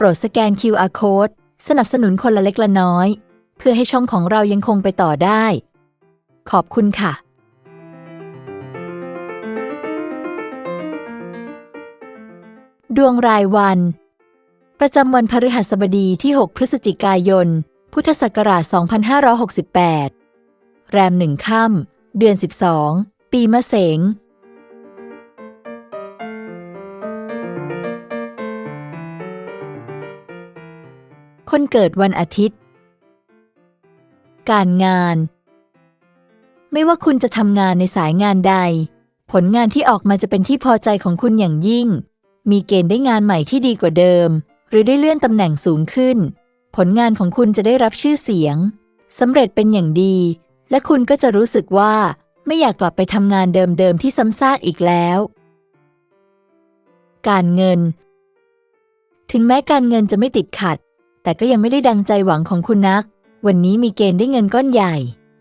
โปรดสแกน QR Code สนับสนุนคนละเล็กละน้อย เพื่อให้ช่องของเรายังคงไปต่อได้ ขอบคุณค่ะดวงรายวัน ประจำวันพฤหัสบดีที่ 6 พฤศจิกายน พุทธศักราช 2568 แรมหนึ่งค่ำเดือน 12 ปีมะเสง คนเกิดวันอาทิตย์ การงาน ไม่ว่าคุณจะทำงานในสายงานใด ผลงานที่ออกมาจะเป็นที่พอใจของคุณอย่างยิ่ง มีเกณฑ์ได้งานใหม่ที่ดีกว่าเดิม หรือได้เลื่อนตำแหน่งสูงขึ้น ผลงานของคุณจะได้รับชื่อเสียงสำเร็จเป็นอย่างดี และคุณก็จะรู้สึกว่าไม่อยากกลับไปทำงานเดิมๆที่ซ้ำซากอีกแล้ว การเงิน ถึงแม้การเงินจะไม่ติดขัด แต่ก็ยังไม่ได้ดังใจหวังของคุณนัก วันนี้มีเกณฑ์ได้เงินก้อนใหญ่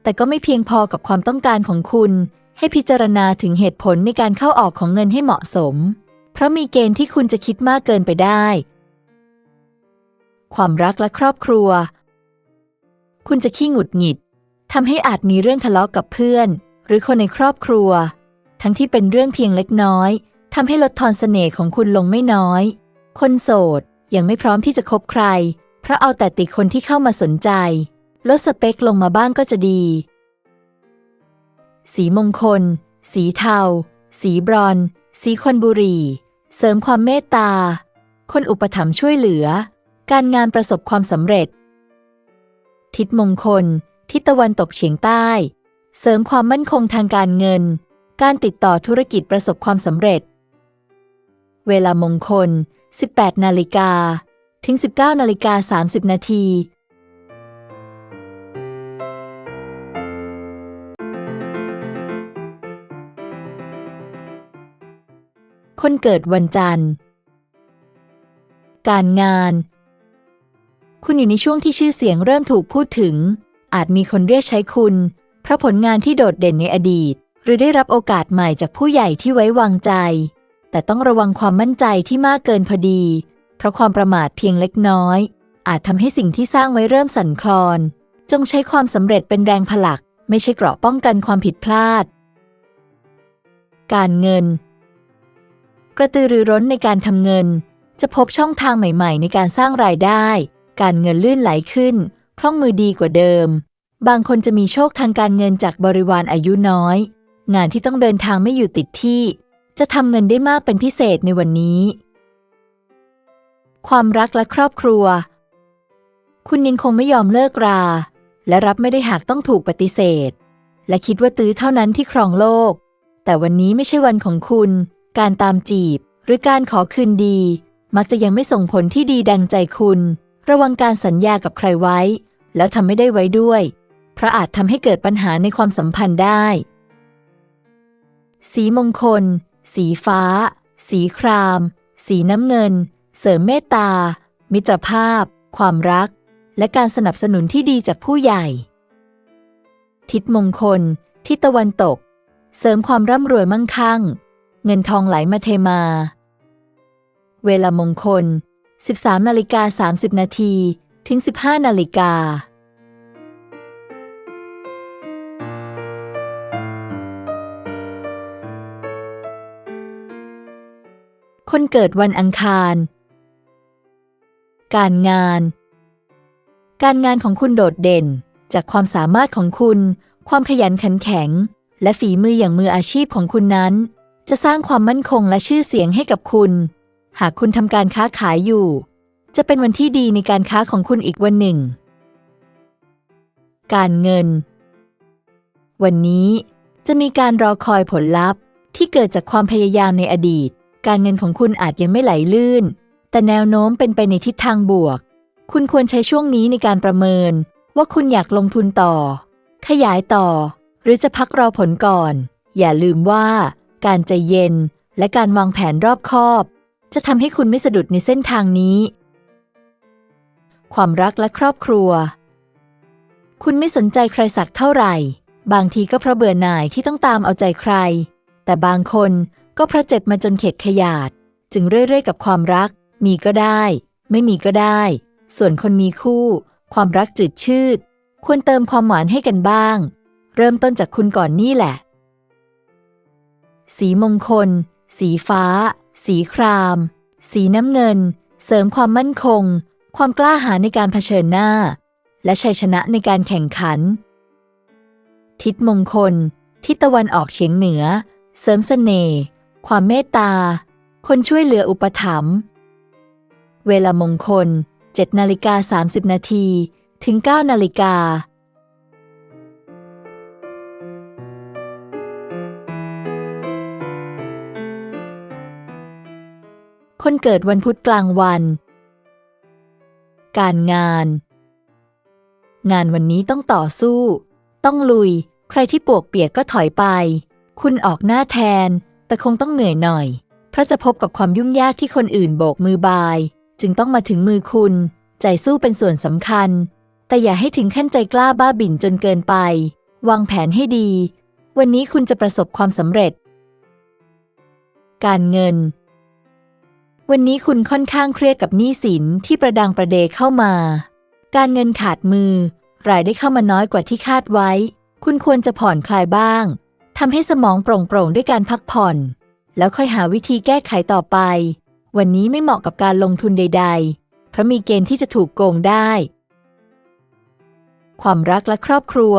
แต่ก็ไม่เพียงพอกับความต้องการของคุณ ให้พิจารณาถึงเหตุผลในการเข้าออกของเงินให้เหมาะสม เพราะมีเกณฑ์ที่คุณจะคิดมากเกินไปได้ ความรักและครอบครัว คุณจะขี้หงุดหงิดทำให้อาจมีเรื่องทะเลาะกกับเพื่อน หรือคนในครอบครัว ทั้งที่เป็นเรื่องเพียงเล็กน้อยทำให้ลดทอนเสน่ห์ของคุณลงไม่น้อย คนโสดยังไม่พร้อมที่จะคบใคร เพราะเอาแต่ติคนที่เข้ามาสนใจ ลดสเปคลงมาบ้างก็จะดี สีมงคล สีเทา สีบรอน สีควันบุรี เสริมความเมตตา คนอุปถัมภ์ช่วยเหลือ การงานประสบความสำเร็จ ทิศมงคล ทิศตะวันตกเฉียงใต้ เสริมความมั่นคงทางการเงิน การติดต่อธุรกิจประสบความสำเร็จ เวลามงคล 18 นาฬิกา ถึง 19นาฬิกา30 นาทีคนเกิดวันจันทร์ การงาน คุณอยู่ในช่วงที่ชื่อเสียงเริ่มถูกพูดถึง อาจมีคนเรียกใช้คุณ เพราะผลงานที่โดดเด่นในอดีต หรือได้รับโอกาสใหม่จากผู้ใหญ่ที่ไว้วางใจ แต่ต้องระวังความมั่นใจที่มากเกินพอดี เพราะความประมาทเพียงเล็กน้อย อาจทำให้สิ่งที่สร้างไว้เริ่มสั่นคลอน จงใช้ความสำเร็จเป็นแรงผลัก ไม่ใช่เกราะป้องกันความผิดพลาด การเงิน กระตือรือร้นในการทำเงิน จะพบช่องทางใหม่ ๆ ในการสร้างรายได้ การเงินลื่นไหลขึ้นคล่องมือดีกว่าเดิม บางคนจะมีโชคทางการเงินจากบริวารอายุน้อย งานที่ต้องเดินทางไม่อยู่ติดที่ จะทำเงินได้มากเป็นพิเศษในวันนี้ ความรักและครอบครัว คุณยังคงไม่ยอมเลิกรา และรับไม่ได้หากต้องถูกปฏิเสธ และคิดว่าตื้อเท่านั้นที่ครองโลก แต่วันนี้ไม่ใช่วันของคุณ การตามจีบ หรือการขอคืนดี มักจะยังไม่ส่งผลที่ดีดังใจคุณ ระวังการสัญญากับใครไว้ แล้วทำไม่ได้ไว้ด้วย เพราะอาจทำให้เกิดปัญหาในความสัมพันธ์ได้ สีมงคล สีฟ้า สีคราม สีน้ำเงิน เสริมเมตตา มิตรภาพ ความรัก และการสนับสนุนที่ดีจากผู้ใหญ่ ทิศมงคล ทิศตะวันตก เสริมความร่ำรวยมั่งคั่ง เงินทองไหลมาเทมา เวลามงคล 13นาฬิกา30 นาทีถึง 15นาฬิกาคนเกิดวันอังคาร การงาน การงานของคุณโดดเด่น จากความสามารถของคุณ ความขยันขันแข็ง และฝีมืออย่างมืออาชีพของคุณนั้น จะสร้างความมั่นคงและชื่อเสียงให้กับคุณ หากคุณทำการค้าขายอยู่ จะเป็นวันที่ดีในการค้าของคุณอีกวันหนึ่ง การเงิน วันนี้จะมีการรอคอยผลลัพธ์ที่เกิดจากความพยายามในอดีต การเงินของคุณอาจยังไม่ไหลลื่น แต่แนวโน้มเป็นไปในทิศทางบวก คุณควรใช้ช่วงนี้ในการประเมิน ว่าคุณอยากลงทุนต่อ ขยายต่อ หรือจะพักรอผลก่อน อย่าลืมว่า การใจเย็นและการวางแผนรอบคอบ จะทำให้คุณไม่สะดุดในเส้นทางนี้ ความรักและครอบครัว คุณไม่สนใจใครสักเท่าไหร่ บางทีก็เพราะเบื่อหน่ายที่ต้องตามเอาใจใคร แต่บางคนก็เพราะเจ็บมาจนเข็ดขยาด จึงเรื่อยๆ กับความรัก มีก็ได้ ไม่มีก็ได้ ส่วนคนมีคู่ ความรักจืดชืด ควรเติมความหวานให้กันบ้าง เริ่มต้นจากคุณก่อนนี่แหละ สีมงคล สีฟ้า สีคราม สีน้ำเงิน เสริมความมั่นคง ความกล้าหาญในการเผชิญหน้า และชัยชนะในการแข่งขัน ทิศมงคล ทิศตะวันออกเฉียงเหนือ เสริมเสน่ห์ความเมตตา คนช่วยเหลืออุปถัมภ์ เวลามงคล 7 นาฬิกา 30 นาที ถึง 9 นาฬิกา คนเกิดวันพุธกลางวัน การงาน งานวันนี้ต้องต่อสู้ ต้องลุย ใครที่ปวกเปียกก็ถอยไป คุณออกหน้าแทน แต่คงต้องเหนื่อยหน่อย เพราะจะพบกับความยุ่งยากที่คนอื่นโบกมือบาย จึงต้องมาถึงมือคุณ ใจสู้เป็นส่วนสำคัญ แต่อย่าให้ถึงขั้นใจกล้าบ้าบิ่นจนเกินไป วางแผนให้ดี วันนี้คุณจะประสบความสำเร็จ การเงิน วันนี้คุณค่อนข้างเครียดกับหนี้สินที่ประดังประเดเข้ามา การเงินขาดมือ รายได้เข้ามาน้อยกว่าที่คาดไว้ คุณควรจะผ่อนคลายบ้างทำให้สมองโปร่งๆด้วยการพักผ่อน แล้วค่อยหาวิธีแก้ไขต่อไป วันนี้ไม่เหมาะกับการลงทุนใด ๆ เพราะมีเกณฑ์ที่จะถูกโกงได้ ความรักและครอบครัว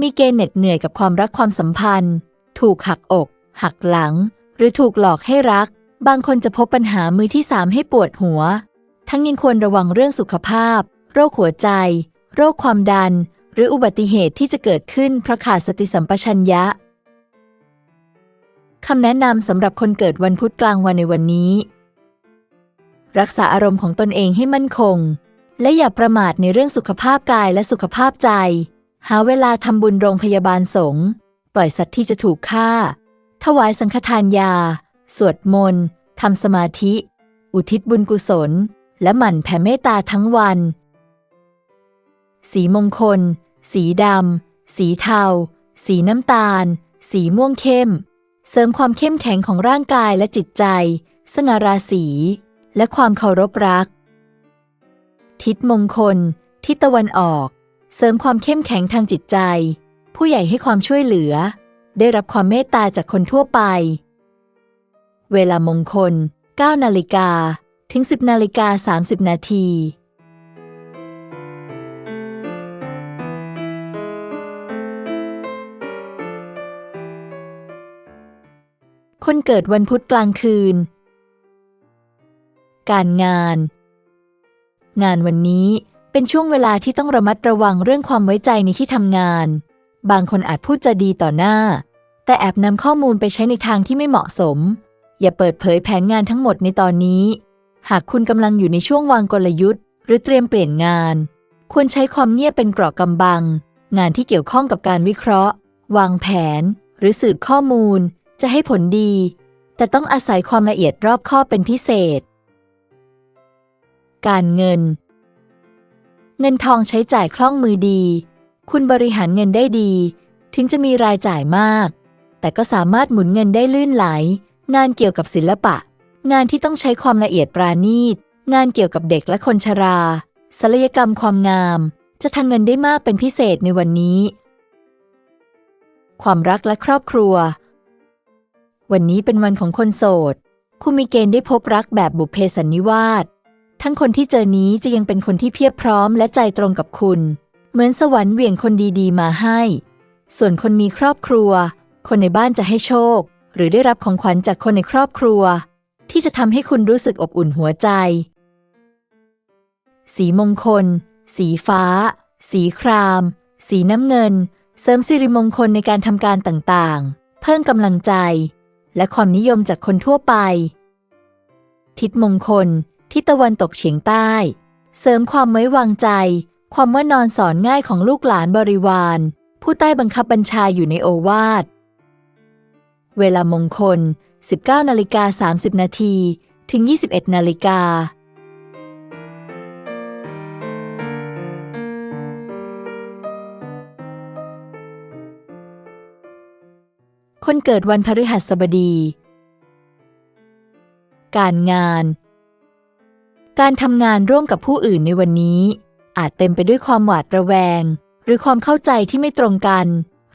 มีเกณฑ์เหน็ดเหนื่อยกับความรักความสัมพันธ์ ถูกหักอก หักหลัง หรือถูกหลอกให้รัก บางคนจะพบปัญหามือที่สามให้ปวดหัว ทั้งยังควรระวังเรื่องสุขภาพ โรคหัวใจ โรคความดัน หรืออุบัติเหตุที่จะเกิดขึ้นเพราะขาดสติสัมปชัญญะ คำแนะนำสำหรับคนเกิดวันพุธกลางวันในวันนี้ รักษาอารมณ์ของตนเองให้มั่นคง และอย่าประมาทในเรื่องสุขภาพกายและสุขภาพใจ หาเวลาทำบุญโรงพยาบาลสงฆ์ปล่อยสัตว์ที่จะถูกฆ่า ถวายสังฆทานยา สวดมนต์ทำสมาธิ อุทิศบุญกุศล และหมั่นแผ่เมตตาทั้งวัน สีมงคล สีดำ สีเทา สีน้ำตาล สีม่วงเข้ม เสริมความเข้มแข็งของร่างกายและจิตใจสง่าราศีและความเคารพรัก ทิศมงคล ทิศตะวันออก เสริมความเข้มแข็งทางจิตใจ ผู้ใหญ่ให้ความช่วยเหลือ ได้รับความเมตตาจากคนทั่วไป เวลามงคล9นาฬิกาถึง 10นาฬิกา30นาที คนเกิดวันพุธกลางคืน การงาน งานวันนี้เป็นช่วงเวลาที่ต้องระมัดระวังเรื่องความไว้ใจในที่ทำงาน บางคนอาจพูดจะดีต่อหน้า แต่แอบนำข้อมูลไปใช้ในทางที่ไม่เหมาะสม อย่าเปิดเผยแผนงานทั้งหมดในตอนนี้ หากคุณกำลังอยู่ในช่วงวางกลยุทธ์ หรือเตรียมเปลี่ยนงาน ควรใช้ความเงียบเป็นเกราะกำบัง งานที่เกี่ยวข้องกับการวิเคราะห์ วางแผน หรือสืบข้อมูล จะให้ผลดี แต่ต้องอาศัยความละเอียดรอบคอบเป็นพิเศษ การเงิน เงินทองใช้จ่ายคล่องมือดี คุณบริหารเงินได้ดี ถึงจะมีรายจ่ายมาก แต่ก็สามารถหมุนเงินได้ลื่นไหล งานเกี่ยวกับศิลปะ งานที่ต้องใช้ความละเอียดปราณีต งานเกี่ยวกับเด็กและคนชราศัลยกรรมความงาม จะทำเงินได้มากเป็นพิเศษในวันนี้ ความรักและครอบครัว วันนี้เป็นวันของคนโสด คุณมีเกณฑ์ได้พบรักแบบบุพเพสันนิวาส ทั้งคนที่เจอนี้จะยังเป็นคนที่เพียบพร้อมและใจตรงกับคุณ เหมือนสวรรค์เหวี่ยงคนดีๆ มาให้ ส่วนคนมีครอบครัว คนในบ้านจะให้โชค หรือได้รับของขวัญจากคนในครอบครัว ที่จะทำให้คุณรู้สึกอบอุ่นหัวใจ สีมงคล สีฟ้า สีคราม สีน้ำเงิน เสริมสิริมงคลในการทำการต่างๆ เพิ่มกำลังใจ และความนิยมจากคนทั่วไป ทิศมงคล ทิศตะวันตกเฉียงใต้ เสริมความไว้วางใจ ความว่านอนสอนง่ายของลูกหลานบริวาร ผู้ใต้บังคับบัญชาอยู่ในโอวาท เวลามงคล 19นาฬิกา30นาทีถึง 21นาฬิกา คนเกิดวันพฤหัสบดี การงาน การทำงานร่วมกับผู้อื่นในวันนี้ อาจเต็มไปด้วยความหวาดระแวง หรือความเข้าใจที่ไม่ตรงกัน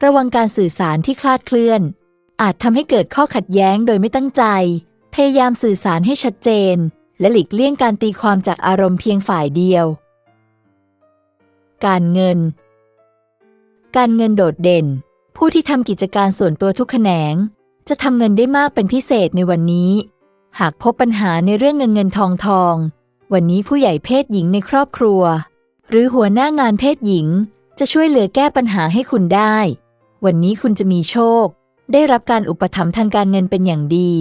ระวังการสื่อสารที่คลาดเคลื่อน อาจทำให้เกิดข้อขัดแย้งโดยไม่ตั้งใจ พยายามสื่อสารให้ชัดเจน และหลีกเลี่ยงการตีความจากอารมณ์เพียงฝ่ายเดียว การเงิน การเงินโดดเด่น ผู้ที่ทำกิจการส่วนตัวทุกแขนง จะทำเงินได้มากเป็นพิเศษในวันนี้ หากพบปัญหาในเรื่องเงินเงินทองทอง วันนี้ผู้ใหญ่เพศหญิงในครอบครัว หรือหัวหน้างานเพศหญิง จะช่วยเหลือแก้ปัญหาให้คุณได้ วันนี้คุณจะมีโชค ได้รับการอุปถัมภ์ทางการเงินเป็นอย่างดี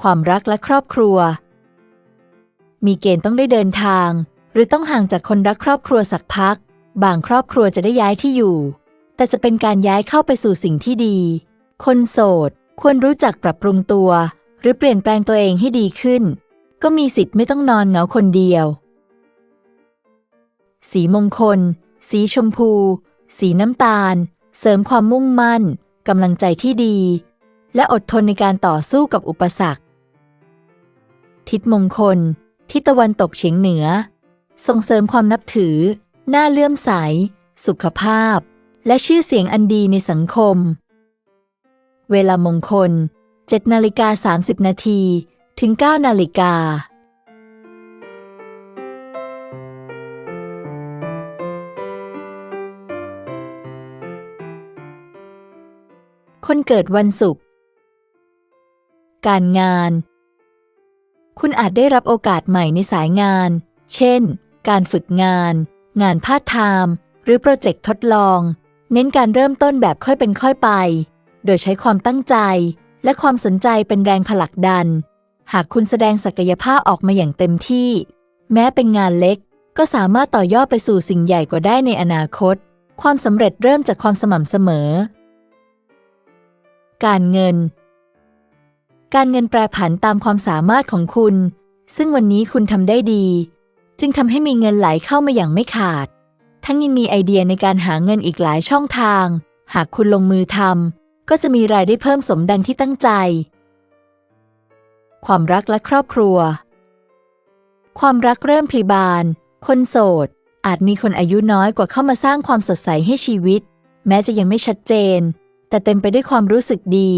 ความรักและครอบครัว มีเกณฑ์ต้องได้เดินทาง หรือต้องห่างจากคนรักครอบครัวสักพัก บางครอบครัวจะได้ย้ายที่อยู่ แต่จะเป็นการย้ายเข้าไปสู่สิ่งที่ดี คนโสด ควรรู้จักปรับปรุงตัว หรือเปลี่ยนแปลงตัวเองให้ดีขึ้น ก็มีสิทธิ์ไม่ต้องนอนเหงาคนเดียว สีมงคล สีชมพู สีน้ำตาล เสริมความมุ่งมั่นกำลังใจที่ดี และอดทนในการต่อสู้กับอุปสรรค ทิศมงคล ทิศตะวันตกเฉียงเหนือ ส่งเสริมความนับถือ หน้าเลื่อมใส สุขภาพ และชื่อเสียงอันดีในสังคม เวลามงคล 7 นาฬิกา 30 นาทีถึง 9 นาฬิกา คนเกิดวันศุกร์ การงาน คุณอาจได้รับโอกาสใหม่ในสายงาน เช่น การฝึกงาน งานพาร์ทไทม์ หรือโปรเจกต์ทดลอง เน้นการเริ่มต้นแบบค่อยเป็นค่อยไป โดยใช้ความตั้งใจ และความสนใจเป็นแรงผลักดัน หากคุณแสดงศักยภาพออกมาอย่างเต็มที่ แม้เป็นงานเล็ก ก็สามารถต่อยอดไปสู่สิ่งใหญ่กว่าได้ในอนาคต ความสำเร็จเริ่มจากความสม่ำเสมอ การเงิน การเงินแปรผันตามความสามารถของคุณ ซึ่งวันนี้คุณทำได้ดี จึงทำให้มีเงินไหลเข้ามาอย่างไม่ขาด ทั้งยังมีไอเดียในการหาเงินอีกหลายช่องทาง หากคุณลงมือทำก็จะมีรายได้เพิ่มสมดังที่ตั้งใจ ความรักและครอบครัว ความรักเริ่มพลีบาน คนโสด อาจมีคนอายุน้อยกว่าเข้ามาสร้างความสดใสให้ชีวิต แม้จะยังไม่ชัดเจน แต่เต็มไปด้วยความรู้สึกดี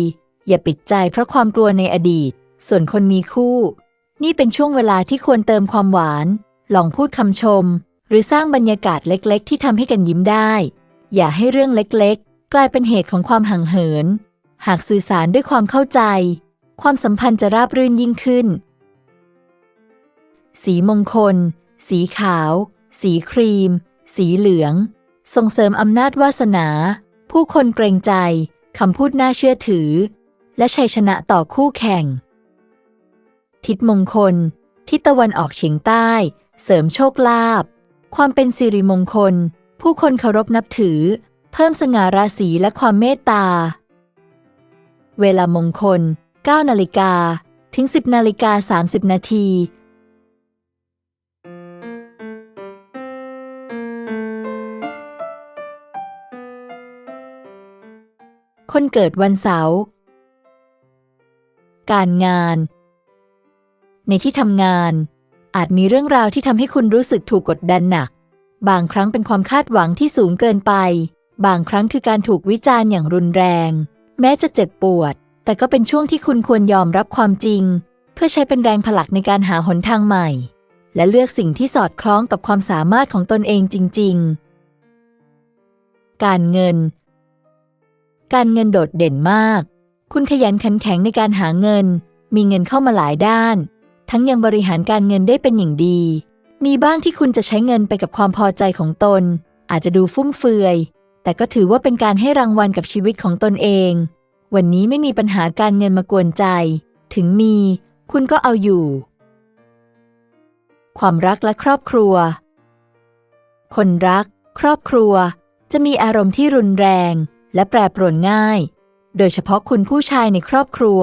อย่าปิดใจเพราะความกลัวในอดีต ส่วนคนมีคู่ นี่เป็นช่วงเวลาที่ควรเติมความหวาน ลองพูดคำชม หรือสร้างบรรยากาศเล็กๆ ที่ทำให้กันยิ้มได้ อย่าให้เรื่องเล็กๆ กลายเป็นเหตุของความห่างเหิน หากสื่อสารด้วยความเข้าใจ ความสัมพันธ์จะราบรื่นยิ่งขึ้น สีมงคล สีขาว สีครีม สีเหลือง ส่งเสริมอำนาจวาสนา ผู้คนเกรงใจคำพูดน่าเชื่อถือ และชัยชนะต่อคู่แข่ง ทิศมงคล ทิศตะวันออกเฉียงใต้ เสริมโชคลาภ ความเป็นสิริมงคล ผู้คนเคารพนับถือ เพิ่มสง่าราศีและความเมตตา เวลามงคล 9 นาฬิกา ถึง 10 นาฬิกา 30 นาทีคนเกิดวันเสาร์ การงาน ในที่ทำงาน อาจมีเรื่องราวที่ทำให้คุณรู้สึกถูกกดดันหนัก บางครั้งเป็นความคาดหวังที่สูงเกินไป บางครั้งคือการถูกวิจารณ์อย่างรุนแรง แม้จะเจ็บปวด แต่ก็เป็นช่วงที่คุณควรยอมรับความจริง เพื่อใช้เป็นแรงผลักในการหาหนทางใหม่ และเลือกสิ่งที่สอดคล้องกับความสามารถของตนเองจริง ๆ การเงิน การเงินโดดเด่นมาก คุณขยันขันแข็งในการหาเงิน มีเงินเข้ามาหลายด้าน ทั้งยังบริหารการเงินได้เป็นอย่างดี มีบ้างที่คุณจะใช้เงินไปกับความพอใจของตน อาจจะดูฟุ่มเฟือย แต่ก็ถือว่าเป็นการให้รางวัลกับชีวิตของตนเอง วันนี้ไม่มีปัญหาการเงินมากวนใจ ถึงมี คุณก็เอาอยู่ ความรักและครอบครัว คนรัก ครอบครัว จะมีอารมณ์ที่รุนแรง และแปรปรวนง่าย โดยเฉพาะคุณผู้ชายในครอบครัว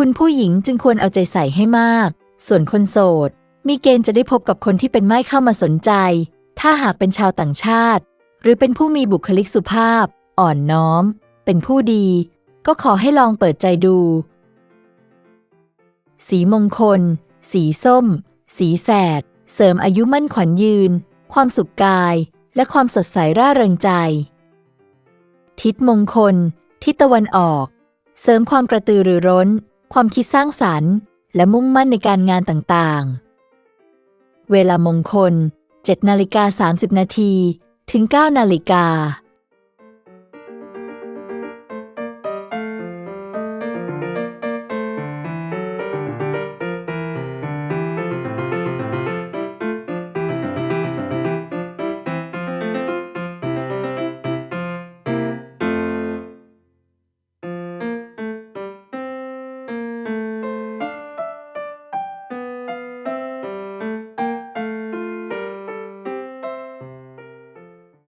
คุณผู้หญิงจึงควรเอาใจใส่ให้มาก ส่วนคนโสด มีเกณฑ์จะได้พบกับคนที่เป็นไม่เข้ามาสนใจ ถ้าหากเป็นชาวต่างชาติ หรือเป็นผู้มีบุคลิกสุภาพ อ่อนน้อม เป็นผู้ดี ก็ขอให้ลองเปิดใจดู สีมงคล สีส้ม สีแสด เสริมอายุมั่นขวัญยืน ความสุขกาย และความสดใสร่าเริงใจ ทิศมงคล ทิศตะวันออก เสริมความกระตือรือร้น ความคิดสร้างสรรค์ และมุ่งมั่นในการงานต่างๆ เวลามงคล7นาฬิกา30 นาที ถึง 9 นาฬิกา